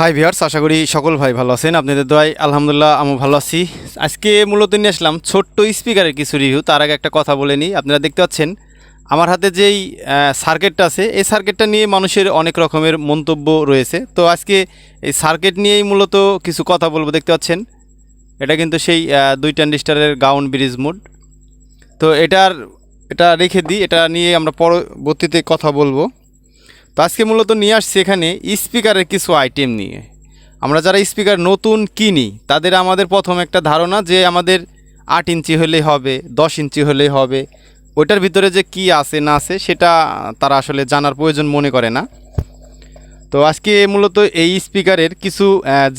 High viewers আশা করি সকল ভাই ভালো আছেন। আপনাদের দোয়াই আলহামদুলিল্লাহ আমি ভালো আছি। আজকে মূলত নিয়ে আসলাম ছোট্ট স্পিকারের কিছু রিভিউ তার আগে একটা কথা বলে নিই। আপনারা দেখতে পাচ্ছেন, আমার হাতে যেই সার্কিটটা আছে, এই সার্কিটটা নিয়ে মানুষের অনেক রকমের মন্তব্য রয়েছে। তো আজকে এই সার্কিট নিয়েই মূলত কিছু কথা বলব। দেখতে পাচ্ছেন, এটা কিন্তু সেই দুই ট্যান্ডিস্টারের গাউন ব্রিজ মোড তো এটার, এটা রেখে দিই। এটা নিয়ে আমরা পরবর্তীতে কথা বলব। তো আজকে মূলত নিয়ে আসছি এখানে স্পিকারের কিছু আইটেম নিয়ে। আমরা যারা স্পিকার নতুন কিনি, তাদের আমাদের প্রথম একটা ধারণা যে আমাদের আট ইঞ্চি হলেই হবে, দশ ইঞ্চি হলেই হবে। ওইটার ভিতরে যে কি আছে, না আছে, সেটা তারা আসলে জানার প্রয়োজন মনে করে না। তো আজকে মূলত এই স্পিকারের কিছু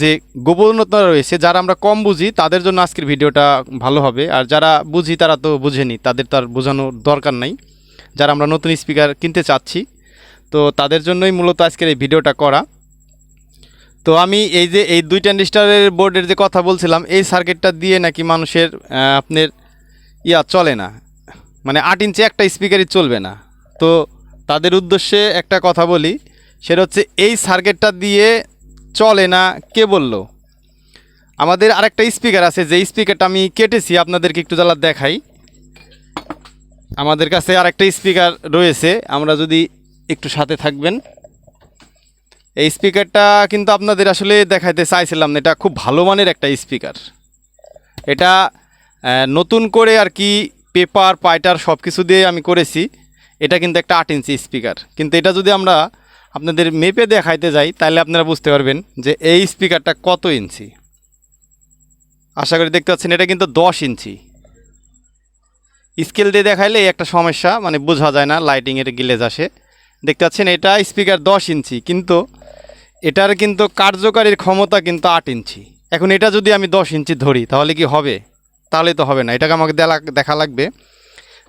যে গোপনতা রয়েছে, যারা আমরা কম বুঝি, তাদের জন্য আজকের ভিডিওটা ভালো হবে। আর যারা বুঝি, তারা তো বুঝেনি, তাদের তার বোঝানোর দরকার নাই। যারা আমরা নতুন স্পিকার কিনতে চাচ্ছি তো তাদের জন্যই মূলত আজকের এই ভিডিওটা করা। তো আমি এই যে, এই দুই ট্যান্ডিস্টারের বোর্ডের যে কথা বলছিলাম, এই সার্কিটটা দিয়ে নাকি মানুষের আপনার ইয়া চলে না। মানে আট ইঞ্চি একটা স্পিকারই চলবে না। তো তাদের উদ্দেশ্যে একটা কথা বলি, সেটা হচ্ছে এই সার্কিটটা দিয়ে চলে না কে বলল? আমাদের আরেকটা স্পিকার আছে যে স্পিকারটা আমি কেটেছি, আপনাদেরকে একটু জ্বালা দেখাই। আমাদের কাছে আরেকটা স্পিকার রয়েছে, আমরা যদি একটু সাথে থাকবেন। এই স্পিকারটা কিন্তু আপনাদের আসলে দেখাইতে চাইছিলাম না, এটা খুব ভালো মানের একটা স্পিকার এটা নতুন করে আর কি পেপার পাইটার সব কিছু দিয়ে আমি করেছি। এটা কিন্তু একটা আট ইঞ্চি স্পিকার কিন্তু এটা যদি আমরা আপনাদের মেপে দেখাইতে যাই তাহলে আপনারা বুঝতে পারবেন যে এই স্পিকারটা কত ইঞ্চি আশা করি দেখতে পাচ্ছেন, এটা কিন্তু দশ ইঞ্চি স্কেল দিয়ে দেখাইলে একটা সমস্যা মানে বোঝা যায় না লাইটিংয়ের গিলেজ আসে। দেখতে পাচ্ছেন, এটা স্পিকার দশ ইঞ্চি, কিন্তু এটার কিন্তু কার্যকারীর ক্ষমতা কিন্তু আট ইঞ্চি। এখন এটা যদি আমি দশ ইঞ্চি ধরি, তাহলে কি হবে? তাহলে তো হবে না, এটাকে আমাকে দেখা লাগবে।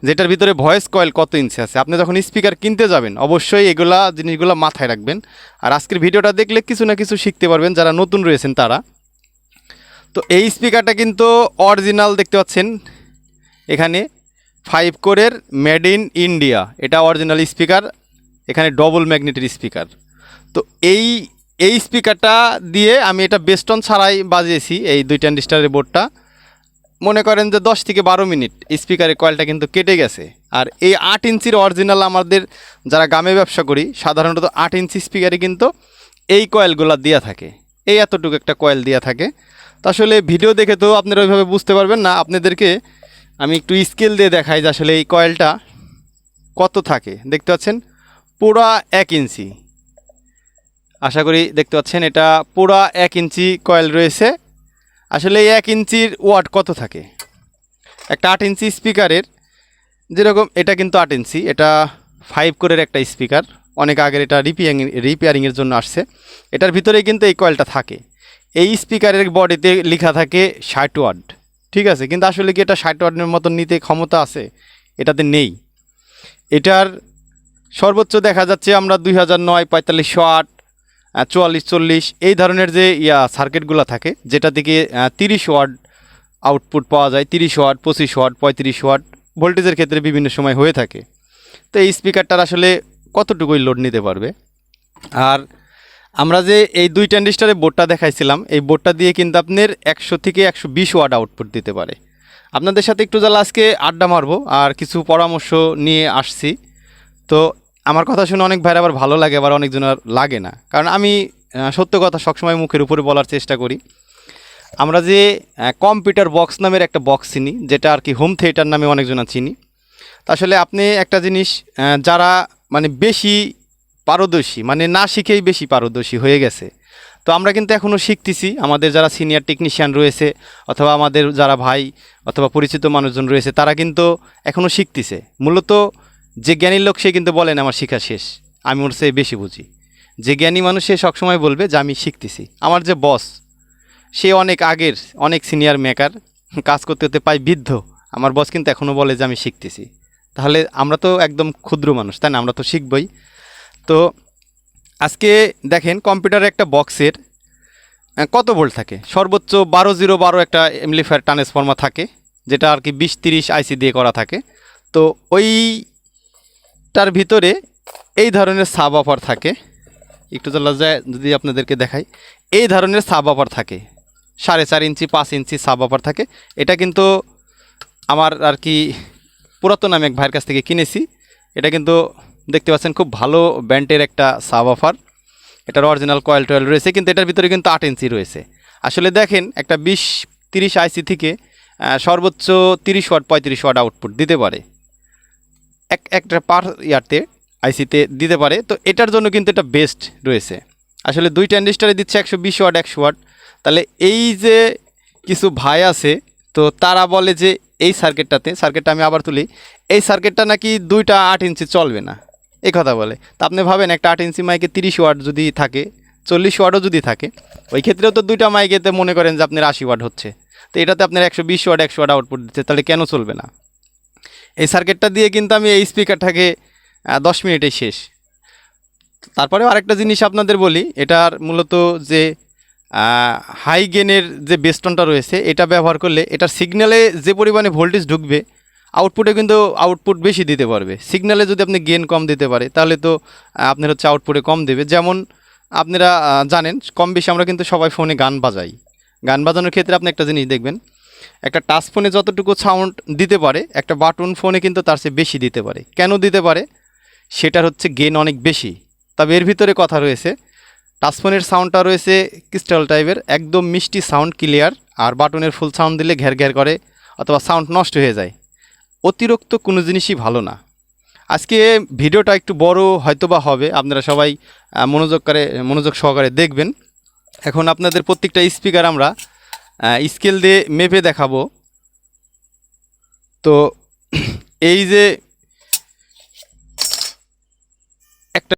যেটার ভিতরে ভয়েস কয়েল কত ইঞ্চি আছে? আপনি যখন স্পিকার কিনতে যাবেন, অবশ্যই এগুলা, জিনিসগুলো মাথায় রাখবেন। আর আজকের ভিডিওটা দেখলে কিছু না কিছু শিখতে পারবেন, যারা নতুন রয়েছেন তারা। তো এই স্পিকারটা কিন্তু অরিজিনাল, দেখতে পাচ্ছেন, এখানে ফাইভ কোরের মেড ইন ইন্ডিয়া এটা অরিজিনাল স্পিকার এখানে ডবল ম্যাগনেটের স্পিকার তো এই এই স্পিকারটা দিয়ে আমি এটা বেস্টন ছাড়াই বাজিয়েছি এই দুই ট্যান্ডিস্টারের বোর্ডটা মনে করেন যে দশ থেকে বারো মিনিট স্পিকারের কয়েলটা কিন্তু কেটে গেছে। আর এই আট ইঞ্চির অরিজিনাল আমাদের যারা গ্রামে ব্যবসা করি, সাধারণত আট ইঞ্চি স্পিকারে কিন্তু এই কয়েলগুলো দেওয়া থাকে। এই এতটুকু একটা কয়েল দেওয়া থাকে। তো আসলে ভিডিও দেখে তো আপনারা ওইভাবে বুঝতে পারবেন না। আপনাদেরকে আমি একটু স্কেল দিয়ে দেখাই যে আসলে এই কয়েলটা কত থাকে। দেখতে পাচ্ছেন? পুরা এক ইঞ্চি। আশা করি দেখতে পাচ্ছেন, এটা পুরা এক ইঞ্চি কয়েল রয়েছে। আসলে এক ইঞ্চির ওয়াট কত থাকে? একটা আট ইঞ্চি স্পিকারের, যেরকম এটা কিন্তু আট ইঞ্চি, এটা ফাইভ কোরের একটা স্পিকার। অনেক আগের এটা রিপেয়ারিং রিপেয়ারিংয়ের জন্য আসছে। এটার ভিতরে কিন্তু এই কয়েলটা থাকে। এই স্পিকারের বডিতে লেখা থাকে ষাট ওয়াট। ঠিক আছে? কিন্তু আসলে কি এটা ষাট ওয়াটের মতন নিতে ক্ষমতা আছে? এটাতে নেই। এটার সর্বোচ্চ দেখা যাচ্ছে আমরা দুই হাজার নয় পঁয়তাল্লিশশো আট চুয়াল্লিশ, চল্লিশ, এই ধরনের যে, ইয়া সার্কিটগুলো থাকে, যেটা থেকে তিরিশ ওয়াট আউটপুট পাওয়া যায়, তিরিশ ওয়াট, পঁচিশ ওয়াট, পঁয়ত্রিশ ওয়াট ভোল্টেজের ক্ষেত্রে বিভিন্ন সময় হয়ে থাকে। তো এই স্পিকারটার আসলে কতটুকুই লোড নিতে পারবে? আর আমরা যে এই দুই ট্যান্ডিস্টারের বোর্ডটা দেখাইছিলাম, এই বোর্ডটা দিয়ে কিন্তু আপনার একশো থেকে একশো বিশ ওয়াট আউটপুট দিতে পারে। আপনাদের সাথে একটু জ্বালা আজকে আড্ডা মারবো, আর কিছু পরামর্শ নিয়ে আসছি। তো আমার কথা শুনে অনেক ভাইয়ের আবার ভালো লাগে, আবার অনেকজনের লাগে না। কারণ আমি সত্য কথা সবসময় মুখের উপরে বলার চেষ্টা করি। আমরা যে কম্পিউটার বক্স নামের একটা বক্স চিনি, যেটা আর কি হোম থিয়েটার নামে অনেকজনা চিনি। তা আসলে আপনি একটা জিনিস যারা মানে বেশি পারদর্শী মানে না শিখেই বেশি পারদর্শী হয়ে গেছে। তো আমরা কিন্তু এখনও শিখতেছি, আমাদের যারা সিনিয়র টেকনিশিয়ান রয়েছে, অথবা আমাদের যারা ভাই, অথবা পরিচিত মানুষজন রয়েছে, তারা কিন্তু এখনও শিখতেছে। মূলত যে জ্ঞানীর লোক সে কিন্তু বলেন, আমার শিক্ষা শেষ। আমি ওর চেয়ে বেশি বুঝি। যে জ্ঞানী মানুষ সে সবসময় বলবে যে, আমি শিখতেছি। আমার যে বস, সে অনেক আগের, অনেক সিনিয়র মেকার কাজ করতে করতে পাই বৃদ্ধ। আমার বস কিন্তু এখনও বলে যে, আমি শিখতেছি। তাহলে আমরা তো একদম ক্ষুদ্র মানুষ, তাই না? আমরা তো শিখবই। তো আজকে দেখেন কম্পিউটারের একটা বক্সের কত ভোল্ট থাকে? সর্বোচ্চ বারো জিরো বারো একটা এমলিফায়ার ট্রান্সফর্মার থাকে, যেটা আর কি বিশ তিরিশ আইসি দিয়ে করা থাকে। তো ওইটার ভিতরে এই ধরনের সাব অফার থাকে। একটু চলা যায় যদি আপনাদেরকে দেখাই, এই ধরনের সাব অফার থাকে। সাড়ে চার ইঞ্চি, পাঁচ ইঞ্চি সাব অফার থাকে। এটা কিন্তু আমার আর কি পুরাতন আমি এক ভাইয়ের কাছ থেকে কিনেছি। এটা কিন্তু দেখতে পাচ্ছেন খুব ভালো ব্যান্ডের একটা সাব অফার। এটার অরিজিনাল কয়েল টয়েল রয়েছে, কিন্তু এটার ভিতরে কিন্তু আট ইঞ্চি রয়েছে। আসলে দেখেন, একটা বিশ তিরিশ আইসি থেকে সর্বোচ্চ তিরিশ ওয়াট, পঁয়ত্রিশ ওয়াট আউটপুট দিতে পারে। এক, একটা পার ইয়ারতে আইসিতে দিতে পারে। তো এটার জন্য কিন্তু এটা বেস্ট রয়েছে। আসলে দুই ট্যান্ডিস্টারে দিচ্ছে, একশো বিশ ওয়াট, একশো ওয়াট। তাহলে এই যে কিছু ভাই আছে, তো তারা বলে যে এই সার্কিটটাতে সার্কিটটা আমি আবার তুলি, এই সার্কিটটা নাকি দুইটা আট ইঞ্চি চলবে না। এই কথা বলে। তা আপনি ভাবেন, একটা আট ইঞ্চি মাইকে তিরিশ ওয়াট যদি থাকে, চল্লিশ ওয়াটও যদি থাকে, ওই ক্ষেত্রেও তো দুইটা মাইকেতে মনে করেন যে আপনার আশি ওয়াট হচ্ছে। তো এটাতে আপনার একশো বিশ ওয়াট, একশো ওয়াট আউটপুট দিচ্ছে, তাহলে কেন চলবে না? এই সার্কিটটা দিয়ে কিন্তু আমি এই স্পিকারটাকে দশ মিনিটেই শেষ। তারপরে আরেকটা জিনিস আপনাদের বলি, এটার মূলত যে হাই গেনের যে বেস্টনটা রয়েছে, এটা ব্যবহার করলে এটার সিগন্যালে যে পরিমাণে ভোল্টেজ ঢুকবে আউটপুটে কিন্তু আউটপুট বেশি দিতে পারবে। সিগন্যালে যদি আপনি গেন কম দিতে পারে, তাহলে তো আপনার হচ্ছে আউটপুটে কম দেবে। যেমন আপনারা জানেন, কম বেশি আমরা কিন্তু সবাই ফোনে গান বাজাই। গান বাজানোর ক্ষেত্রে আপনি একটা জিনিস দেখবেন একটা টাচ ফোনে যতটুকু সাউন্ড দিতে পারে, একটা বাটন ফোনে কিন্তু তার চেয়ে বেশি দিতে পারে। কেন দিতে পারে? সেটার হচ্ছে গেন অনেক বেশি। তবে এর ভিতরে কথা রয়েছে, টাচ ফোনের সাউন্ডটা রয়েছে ক্রিস্টাল টাইপের একদম মিষ্টি সাউন্ড ক্লিয়ার আর বাটনের ফুল সাউন্ড দিলে ঘ্যার ঘ্যার করে, অথবা সাউন্ড নষ্ট হয়ে যায়। অতিরিক্ত কোনো জিনিসই ভালো না। আজকে ভিডিওটা একটু বড় হয়তো বা হবে, আপনারা সবাই মনোযোগ করে, মনোযোগ সহকারে দেখবেন। এখন আপনাদের প্রত্যেকটা স্পিকার আমরা স্কেল দিয়ে মেপে দেখাবো। তো এই যে